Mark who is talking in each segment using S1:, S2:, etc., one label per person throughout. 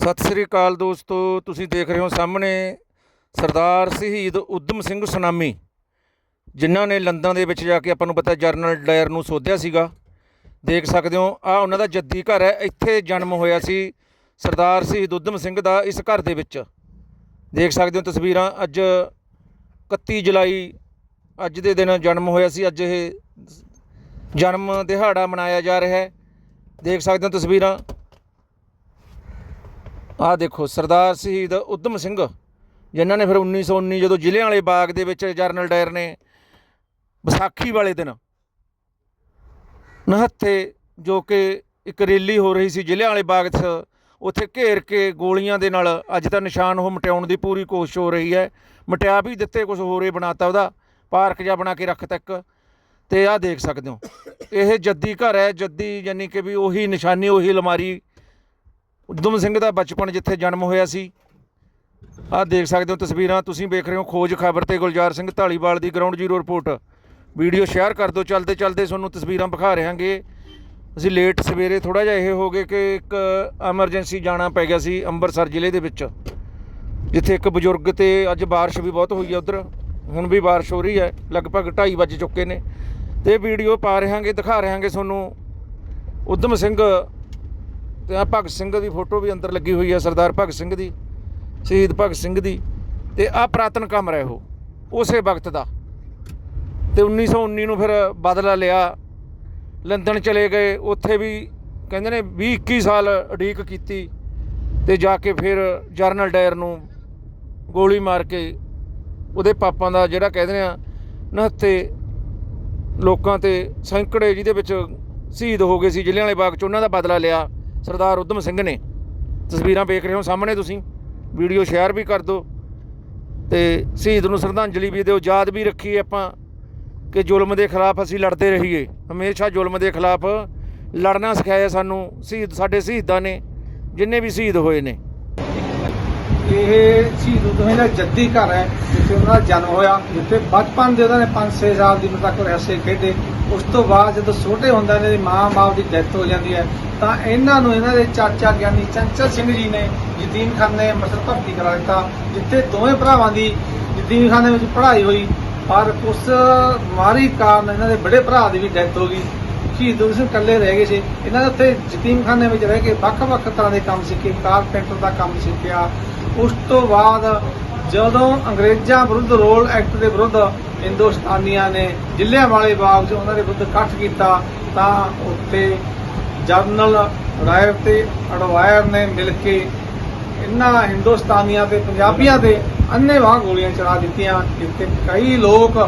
S1: ਸਤਿ ਸ੍ਰੀ ਅਕਾਲ ਦੋਸਤੋ, ਤੁਸੀਂ ਦੇਖ ਰਹੇ ਹੋ ਸਾਹਮਣੇ ਸਰਦਾਰ ਸ਼ਹੀਦ ਉਦਮ ਸਿੰਘ ਸੁਨਾਮੀ, ਜਿਨ੍ਹਾਂ ਨੇ ਲੰਦਨ ਦੇ ਵਿੱਚ ਜਾ ਕੇ ਆਪਾਂ ਨੂੰ ਪਤਾ ਜਰਨਲ ਡਾਇਰ ਨੂੰ ਸੋਧਿਆ ਸੀਗਾ। ਦੇਖ ਸਕਦੇ ਹੋ ਆ ਉਹਨਾਂ ਦਾ ਜੱਦੀ ਘਰ ਹੈ, ਇੱਥੇ ਜਨਮ ਹੋਇਆ ਸੀ ਸਰਦਾਰ ਸ਼ਹੀਦ ਉਦਮ ਸਿੰਘ ਦਾ ਇਸ ਘਰ ਦੇ ਵਿੱਚ। ਦੇਖ ਸਕਦੇ ਹੋ ਤਸਵੀਰਾਂ, ਅੱਜ 31 ਜੁਲਾਈ, ਅੱਜ ਦੇ ਦਿਨ ਜਨਮ ਹੋਇਆ ਸੀ, ਅੱਜ ਇਹ ਜਨਮ ਦਿਹਾੜਾ ਮਨਾਇਆ ਜਾ ਰਿਹਾ ਹੈ। ਦੇਖ ਸਕਦੇ ਹੋ ਤਸਵੀਰਾਂ। ਆਹ ਦੇਖੋ, ਸਰਦਾਰ ਸ਼ਹੀਦ ਉਦਮ ਸਿੰਘ, ਜਿਨ੍ਹਾਂ ਨੇ ਫਿਰ 1919 ਜਦੋਂ ਜ਼ਿਲ੍ਹਿਆਂ ਵਾਲੇ ਬਾਗ ਦੇ ਵਿੱਚ ਜਰਨਲ ਡਾਇਰ ਨੇ ਵਿਸਾਖੀ ਵਾਲੇ ਦਿਨ ਨਹੱਥੇ ਜੋ ਕਿ ਇੱਕ ਰੈਲੀ ਹੋ ਰਹੀ ਸੀ ਜ਼ਿਲ੍ਹਿਆਂ ਵਾਲੇ ਬਾਗ 'ਚ, ਉੱਥੇ ਘੇਰ ਕੇ ਗੋਲੀਆਂ ਦੇ ਨਾਲ ਅੱਜ ਤਾਂ ਨਿਸ਼ਾਨ ਉਹ ਮਟਿਆਉਣ ਦੀ ਪੂਰੀ ਕੋਸ਼ਿਸ਼ ਹੋ ਰਹੀ ਹੈ। ਮਟਿਆ ਵੀ ਦਿੱਤੇ ਕੁਝ ਹੋਰੇ ਬਣਾਤਾ ਉਹਦਾ, ਪਾਰਕ ਜਿਹਾ ਬਣਾ ਕੇ ਰੱਖ ਤੱਕ ਤੇ ਆਹ ਦੇਖ ਸਕਦੇ ਹੋ, ਇਹ ਜੱਦੀ ਘਰ ਹੈ, ਜੱਦੀ ਯਾਨੀ ਕਿ ਵੀ ਉਹੀ ਨਿਸ਼ਾਨੀ, ਉਹੀ ਅਲਮਾਰੀ ਉਦਮ ਸਿੰਘ ਦਾ ਬਚਪਨ ਜਿੱਥੇ ਜਨਮ ਹੋਇਆ ਸੀ। ਆਹ ਦੇਖ ਸਕਦੇ ਹੋ ਤਸਵੀਰਾਂ, ਤੁਸੀਂ ਵੇਖ ਰਹੇ ਹੋ ਖੋਜ ਖਬਰ ਤੇ ਗੁਲਜ਼ਾਰ ਸਿੰਘ ਢਾਲੀਵਾਲ ਦੀ ground zero report video share ਕਰ ਦਿਓ, ਚਲਦੇ ਚਲਦੇ ਤੁਹਾਨੂੰ ਤਸਵੀਰਾਂ ਵਿਖਾ ਰਹਾਂਗੇ। ਅਸੀਂ ਲੇਟ ਸਵੇਰੇ ਥੋੜਾ ਜਿਹਾ ਇਹ ਹੋ ਗਏ ਕਿ ਇੱਕ ਐਮਰਜੈਂਸੀ ਜਾਣਾ ਪੈ ਗਿਆ ਸੀ ਅੰਮ੍ਰਿਤਸਰ ਜ਼ਿਲ੍ਹੇ ਦੇ ਵਿੱਚ। ਜਿੱਥੇ ਇੱਕ ਬਜ਼ੁਰਗ ਤੇ ਅੱਜ ਬਾਰਿਸ਼ ਵੀ ਬਹੁਤ ਹੋਈ ਹੈ ਉਧਰ। ਹੁਣ ਵੀ ਬਾਰਿਸ਼ ਹੋ ਰਹੀ ਹੈ, ਲਗਭਗ 2:30 ਵੱਜ ਚੁੱਕੇ ਨੇ। ਤੇ ਵੀਡੀਓ ਪਾ ਰਹਾਂਗੇ, ਦਿਖਾ ਰਹਾਂਗੇ ਤੁਹਾਨੂੰ। ਉਦਮ ਸਿੰਘ ਤੇ ਭਗਤ ਸਿੰਘ ਦੀ ਫੋਟੋ ਵੀ ਅੰਦਰ ਲੱਗੀ ਹੋਈ ਹੈ ਸਰਦਾਰ ਭਗਤ ਸਿੰਘ ਦੀ, ਸ਼ਹੀਦ ਭਗਤ ਸਿੰਘ ਦੀ, ਤੇ ਆ ਪ੍ਰਾਤਨ ਕਮਰਾ ਹੈ ਉਹ, ਉਸੇ ਵਕਤ ਦਾ। ਤੇ 1919 ਨੂੰ ਫਿਰ ਬਦਲਾ ਲਿਆ ਲੰਡਨ ਚਲੇ ਗਏ, ਉੱਥੇ ਵੀ ਕਹਿੰਦੇ ਨੇ 20 21 ਸਾਲ ਉਡੀਕ ਕੀਤੀ, ਤੇ ਜਾ ਕੇ ਫਿਰ ਜਰਨਲ ਡਾਇਰ ਨੂੰ ਗੋਲੀ ਮਾਰ ਕੇ ਉਹਦੇ ਪਾਪਾਂ ਦਾ ਜਿਹੜਾ ਕਹਿੰਦੇ ਆ ਨਹੱਤੇ ਲੋਕਾਂ ਤੇ ਸੈਂਕੜੇ ਜਿਹਦੇ ਵਿੱਚ ਸ਼ਹੀਦ ਹੋ ਗਏ ਸੀ, ਜ਼ਿਲ੍ਹਿਆਂ ਵਾਲੇ ਬਾਗ ਚ ਉਹਨਾਂ ਦਾ ਬਦਲਾ ਲਿਆ। ਸਰਦਾਰ ਉਦਮ ਸਿੰਘ ਨੇ ਤਸਵੀਰਾਂ ਵੇਖ ਰਹੇ ਹੋ ਸਾਹਮਣੇ ਤੁਸੀਂ। ਵੀਡੀਓ ਸ਼ੇਅਰ ਵੀ ਕਰ ਦਿਓ। ਤੇ ਸ਼ਹੀਦ ਨੂੰ ਸ਼ਰਧਾਂਜਲੀ ਵੀ ਦਿਓ। ਯਾਦ ਵੀ ਰੱਖੀਏ ਆਪਾਂ ਕਿ ਜ਼ੁਲਮ ਦੇ ਖਿਲਾਫ ਅਸੀਂ ਲੜਦੇ ਰਹੀਏ। ਹਮੇਸ਼ਾ ਜ਼ੁਲਮ ਦੇ ਖਿਲਾਫ ਲੜਨਾ ਸਿਖਾਇਆ ਸਾਨੂੰ ਸ਼ਹੀਦ ਸਾਡੇ ਸ਼ਹੀਦਾਂ ਨੇ, ਜਿੰਨੇ ਵੀ ਸ਼ਹੀਦ ਹੋਏ ਨੇ।
S2: ਇਹ ਸ਼ਹੀਦ ਉਦਮ ਦਾ ਜੱਦੀ ਘਰ ਹੈ, ਜਿੱਥੇ ਉਹਨਾਂ ਦਾ ਜਨਮ ਹੋਇਆ। ਜਿੱਥੇ ਬਚਪਨ ਦੇ ਉਹਨਾਂ ਨੇ 5-6 ਸਾਲ ਦੀ ਉਮਰ ਤੱਕ ਰਹਿਸੇ ਖੇਡੇ। ਉਸ ਤੋਂ ਬਾਅਦ ਜਦੋਂ ਛੋਟੇ ਹੁੰਦੇ ਨੇ ਮਾਂ-ਬਾਪ ਦੀ ਡੈਥ ਹੋ ਜਾਂਦੀ ਹੈ, ਤਾਂ ਇਹਨਾਂ ਨੂੰ ਇਹਨਾਂ ਦੇ ਚਾਚਾ ਗਿਆਨੀ ਚੰਚਲ ਸਿੰਘ ਜੀ ਨੇ ਯਤੀਮ ਖਾਨੇ ਅੰਮ੍ਰਿਤਸਰ ਭਰਤੀ ਕਰਾ ਦਿੱਤਾ, ਜਿੱਥੇ ਦੋਵੇਂ ਭਰਾਵਾਂ ਦੀ ਯਤੀਮ ਯਤੀਮਖਾਨੇ ਵਿੱਚ ਪੜ੍ਹਾਈ ਹੋਈ, ਪਰ ਉਸ ਬਿਮਾਰੀ ਕਾਰਨ ਇਹਨਾਂ ਦੇ ਬੜੇ ਭਰਾ ਦੀ ਵੀ ਡੈਥ ਹੋ ਗਈ। ਸ਼ਹੀਦ ਉਦਮ ਸਿੰਘ ਇਕੱਲੇ ਰਹਿ ਗਏ ਸੀ। ਇਹਨਾਂ ਨੇ ਉੱਥੇ ਯਤੀਮਖਾਨੇ ਵਿੱਚ ਰਹਿ ਕੇ ਵੱਖ-ਵੱਖ ਤਰ੍ਹਾਂ ਦੇ ਕੰਮ ਸਿੱਖੇ, ਕਾਰਪੈਂਟਰ ਦਾ ਕੰਮ ਸਿੱਖਿਆ। ਉਸ ਤੋਂ ਬਾਅਦ ਜਦੋਂ ਅੰਗਰੇਜ਼ਾਂ ਵਿਰੁੱਧ ਰੋਲ ਐਕਟ ਦੇ ਵਿਰੁੱਧ ਹਿੰਦੁਸਤਾਨੀਆਂ ਨੇ ਜ਼ਿਲ੍ਹਿਆਂ ਵਾਲੇ ਬਾਗ 'ਚ ਉਹਨਾਂ ਦੇ ਵਿਰੁੱਧ ਇਕੱਠ ਕੀਤਾ, ਤਾਂ ਉੱਥੇ ਜਰਨਲ ਰਾਇਰ ਤੇ ਅਡਵਾਇਰ ਨੇ ਮਿਲ ਕੇ ਇਹਨਾਂ ਹਿੰਦੁਸਤਾਨੀਆਂ ਤੇ ਪੰਜਾਬੀਆਂ ਤੇ ਅੰਨ੍ਹੇਵਾਹ ਗੋਲੀਆਂ ਚਲਾ ਦਿੱਤੀਆਂ, ਜਿੱਥੇ ਕਈ ਲੋਕ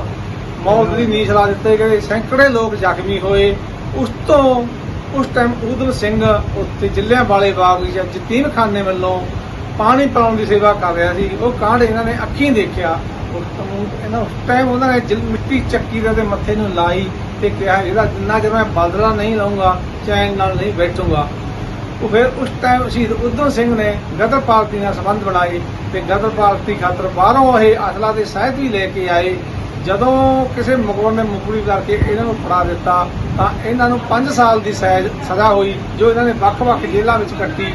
S2: ਮੌਤ ਦੀ ਨੀਂਹ ਲਾ ਦਿੱਤੇ ਗਏ। ਸੈਂਕੜੇ ਲੋਕ ਜ਼ਖਮੀ ਹੋਏ। ਉਸ ਤੋਂ, ਉਸ ਟਾਈਮ ਉਦਮ ਸਿੰਘ ਉੱਥੇ ਜ਼ਿਲ੍ਹਿਆਂ ਵਾਲੇ ਬਾਗ ਵਿੱਚ ਯਤੀਮਖਾਨੇ ਵੱਲੋਂ ਪਾਣੀ ਪਿਲਾਉਣ ਦੀ ਸੇਵਾ ਕਰ ਰਿਹਾ ਸੀ। ਉਹ ਕਾਂਡ ਇਹਨਾਂ ਨੇ ਅੱਖੀਂ ਦੇਖਿਆ। ਉਸ ਤੋਂ ਇਹਨਾਂ ਉਸ ਟਾਈਮ ਉਹਨਾਂ ਨੇ ਜਿਲ, ਮਿੱਟੀ ਚੱਕੀ ਦੇ ਉਹਦੇ ਮੱਥੇ ਨੂੰ ਲਾਈ ਤੇ ਕਿਹਾ, ਇਹਦਾ ਜਿੰਨਾ ਚਿਰ ਮੈਂ ਬਦਲਾ ਨਹੀਂ ਲਵਾਂਗਾ ਚੈਨ ਨਾਲ ਨਹੀਂ ਬੈਠੂੰਗਾ ਉਹ ਫਿਰ ਉਸ ਟਾਈਮ ਸ਼ਹੀਦ ਉਦਮ ਸਿੰਘ ਨੇ ਗਦਰ ਪਾਰਟੀ ਨਾਲ ਸੰਬੰਧ ਬਣਾਏ ਤੇ ਗਦਰ ਪਾਰਟੀ ਖਾਤਰ ਬਾਹਰੋਂ ਇਹ ਅਸਲਾ ਦੇ ਸਹਿਤ ਵੀ ਲੈ ਕੇ ਆਏ। ਜਦੋਂ ਕਿਸੇ ਮੁਗਲ ਨੇ ਮੁਕਰੀ ਕਰਕੇ ਇਹਨਾਂ ਨੂੰ ਫੜਾ ਦਿੱਤਾ, ਤਾਂ ਇਹਨਾਂ ਨੂੰ 5 ਸਾਲ ਦੀ ਸੈਜ ਸਜ਼ਾ ਹੋਈ, ਜੋ ਇਹਨਾਂ ਨੇ ਵੱਖ-ਵੱਖ ਜੇਲ੍ਹਾਂ ਵਿੱਚ ਕੱਟੀ।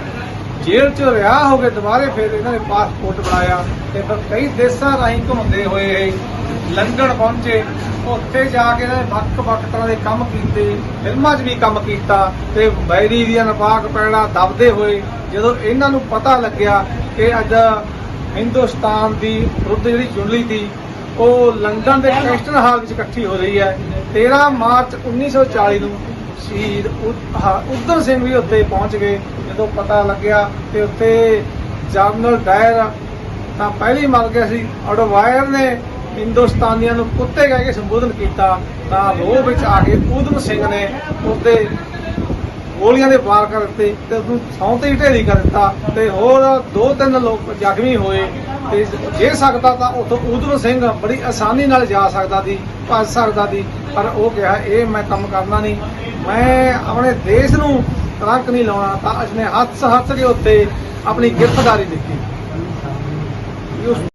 S2: ਜੇਲ੍ਹ 'ਚ ਰਿਹਾ ਹੋ ਕੇ ਦੁਬਾਰੇ ਫਿਰ ਇਹਨਾਂ ਨੇ ਪਾਸਪੋਰਟ ਬਣਾਇਆ ਤੇ ਫਿਰ ਕਈ ਦੇਸ਼ਾਂ ਰਾਹੀਂ ਘੁੰਮਦੇ ਹੋਏ ਇਹ ਲੰਡਨ ਪਹੁੰਚੇ। ਉੱਥੇ ਜਾ ਕੇ ਇਹਨਾਂ ਨੇ ਵੱਖ-ਵੱਖ ਤਰ੍ਹਾਂ ਦੇ ਕੰਮ ਕੀਤੇ, ਫਿਲਮਾਂ 'ਚ ਵੀ ਕੰਮ ਕੀਤਾ ਤੇ ਬੈਰੀ ਦੀਆਂ ਨਪਾਕ ਪੈਣਾ ਦਬਦੇ ਹੋਏ। ਜਦੋਂ ਇਹਨਾਂ ਨੂੰ ਪਤਾ ਲੱਗਿਆ ਕਿ ਅੱਜ ਹਿੰਦੁਸਤਾਨ ਦੀ ਵਿਰੁੱਧ ਜਿਹੜੀ ਚੁਣਲੀ ਸੀ ਉਹ ਲੰਡਨ ਦੇ ਕ੍ਰਿਸਟਨ ਹਾਲ ਵਿੱਚ ਇਕੱਠੀ ਹੋ ਰਹੀ ਹੈ। 13 ਮਾਰਚ 1940 ਨੂੰ ਸ਼ਹੀਦ ਉਦ- ਸਿੰਘ ਵੀ ਉੱਥੇ ਪਹੁੰਚ ਗਏ। ਜਦੋਂ ਪਤਾ ਲੱਗਿਆ ਤੇ ਉੱਥੇ ਜਨਰਲ ਡਾਇਰ ਤਾਂ ਪਹਿਲੀ ਮਰ ਗਿਆ ਸੀ। ਅਡਵਾਇਰ ਨੇ ਹਿੰਦੁਸਤਾਨੀਆਂ ਨੂੰ ਕੁੱਤੇ ਕਹਿ ਕੇ ਸੰਬੋਧਨ ਕੀਤਾ। ਤਾਂ ਰੋਹ ਵਿੱਚ ਆ ਕੇ ਉਦਮ ਸਿੰਘ ਨੇ ਉਹਦੇ ਗੋਲੀਆਂ ਦੇ ਵਾਰ ਕਰ ਦਿੱਤੇ ਤੇ ਉਹਨੂੰ ਸੌਂ ਤੇ ਹੀ ਢੇਰੀ ਕਰ ਦਿੱਤਾ ਤੇ ਹੋਰ ਦੋ ਤਿੰਨ ਲੋਕ ਜ਼ਖਮੀ ਹੋਏ ਤੇ ਜੇ ਸਕਦਾ ਤਾਂ ਉਥੋਂ ਉਦਮ ਸਿੰਘ ਬੜੀ ਆਸਾਨੀ ਨਾਲ ਜਾ ਸਕਦਾ ਸੀ, ਭੱਜ ਸਕਦਾ ਸੀ, ਪਰ ਉਹ ਕਿਹਾ, ਇਹ ਮੈਂ ਕੰਮ ਕਰਨਾ ਨਹੀਂ। ਮੈਂ ਆਪਣੇ ਦੇਸ਼ ਨੂੰ ਤਰੰਕ ਨਹੀਂ ਲਾਉਣਾ। ਤਾਂ ਉਸਨੇ ਹੱਥ ਹੱਥ ਦੇ ਉੱਤੇ ਆਪਣੀ ਗ੍ਰਿਫਤਾਰੀ ਦਿੱਤੀ।